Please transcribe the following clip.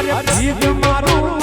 અરે ભીગ મારું